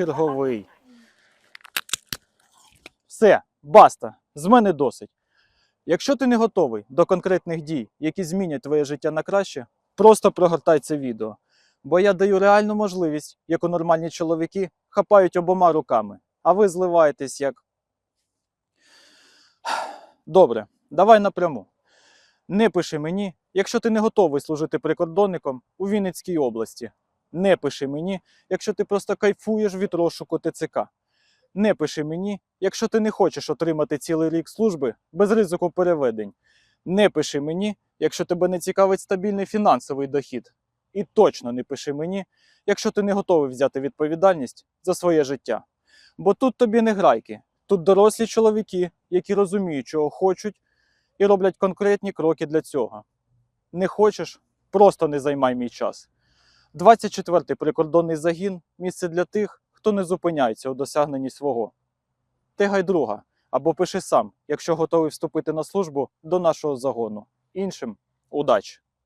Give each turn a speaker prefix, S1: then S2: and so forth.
S1: черговий. Все, баста, з мене досить. Якщо ти не готовий до конкретних дій, які змінять твоє життя на краще, просто прогортай це відео. Бо я даю реальну можливість, яку нормальні чоловіки хапають обома руками, а ви зливаєтесь як. Добре, давай напряму. Не пиши мені, якщо ти не готовий служити прикордонником у Вінницькій області. Не пиши мені, якщо ти просто кайфуєш від розшуку ТЦК. Не пиши мені, якщо ти не хочеш отримати цілий рік служби без ризику переведень. Не пиши мені, якщо тебе не цікавить стабільний фінансовий дохід. І точно не пиши мені, якщо ти не готовий взяти відповідальність за своє життя. Бо тут тобі не грайки, тут дорослі чоловіки, які розуміють, чого хочуть, і роблять конкретні кроки для цього. Не хочеш, просто не займай мій час. 24-й прикордонний загін місце для тих, хто не зупиняється у досягненні свого. Тигай друга або пиши сам, якщо готовий вступити на службу до нашого загону. Іншим удачі!